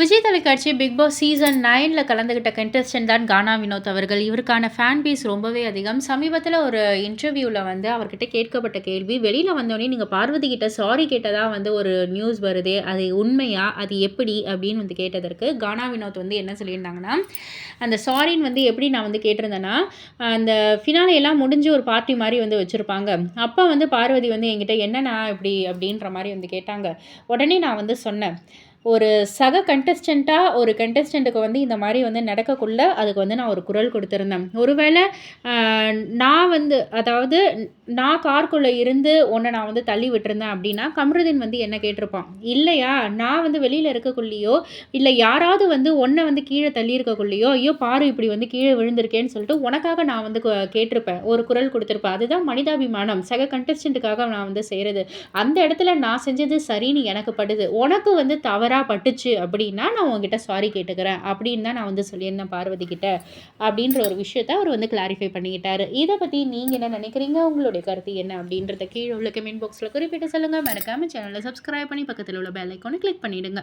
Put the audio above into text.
விஜய் தொலைக்காட்சி big Boss season நைனில் கலந்துக்கிட்ட contestant தான் கானா வினோத் அவர்கள். இவருக்கான ஃபேன் பேஸ் ரொம்பவே அதிகம். சமீபத்தில் ஒரு இன்டர்வியூவில் வந்து அவர்கிட்ட கேட்கப்பட்ட கேள்வி வெளியில் வந்தோடனே நீங்கள் பார்வதிக்கிட்ட சாரி கேட்டதாக வந்து ஒரு நியூஸ் வருது அது உண்மையா அது எப்படி அப்படின்னு வந்து கேட்டதற்கு கானா வினோத் வந்து என்ன சொல்லியிருந்தாங்கன்னா அந்த சாரின்னு வந்து எப்படி நான் வந்து கேட்டிருந்தேன்னா அந்த ஃபினாலே எல்லாம் முடிஞ்சு ஒரு பார்ட்டி மாதிரி வந்து வச்சுருப்பாங்க. அப்போ வந்து பார்வதி வந்து என்கிட்ட என்னண்ணா இப்படி அப்படின்ற மாதிரி வந்து கேட்டாங்க. உடனே நான் வந்து சொன்னேன். ஒரு சக கண்டஸ்டண்ட்டாக ஒரு கண்டஸ்டண்ட்டுக்கு வந்து இந்த மாதிரி வந்து நடக்கக்குள்ள அதுக்கு வந்து நான் ஒரு குரல் கொடுத்துருந்தேன். ஒருவேளை நான் வந்து அதாவது நான் கார்க்குள்ளே இருந்து ஒன்றை நான் வந்து தள்ளி விட்டுருந்தேன் அப்படின்னா கமருதீன் வந்து என்ன கேட்டிருப்பான்? இல்லையா நான் வந்து வெளியில் இருக்கக்குள்ளேயோ இல்லை யாராவது வந்து ஒன்றை வந்து கீழே தள்ளி இருக்கக்குள்ளேயோ ஐயோ பாரு இப்படி வந்து கீழே விழுந்திருக்கேன்னு சொல்லிட்டு உனக்காக நான் வந்து கேட்டிருப்பேன். ஒரு குரல் கொடுத்துருப்பேன். அதுதான் மனிதாபிமானம். சக கண்டஸ்டண்ட்டுக்காக நான் வந்து செய்கிறது அந்த இடத்துல நான் செஞ்சது சரின்னு எனக்கு படுது. உனக்கு வந்து தவறு தவறாக பட்டுச்சு அப்படின்னா நான் உங்ககிட்ட சாரி கேட்டுக்கிறேன். அப்படின்னு தான் நான் வந்து சொல்லியிருந்தேன் பார்வதி கிட்ட. அப்படின்ற ஒரு விஷயத்த அவர் வந்து கிளாரிஃபை பண்ணிக்கிட்டாரு. இதை பற்றி நீங்கள் என்ன நினைக்கிறீங்க? உங்களுடைய கருத்து என்ன? அப்படின்றத கீழே உள்ள கமெண்ட் பாக்ஸில் குறிப்பிட்டு சொல்லுங்கள் மறக்காமல் சேனலை சப்ஸ்கிரைப் பண்ணி பக்கத்தில் உள்ள பெல் ஐக்கானை கிளிக் பண்ணிவிடுங்க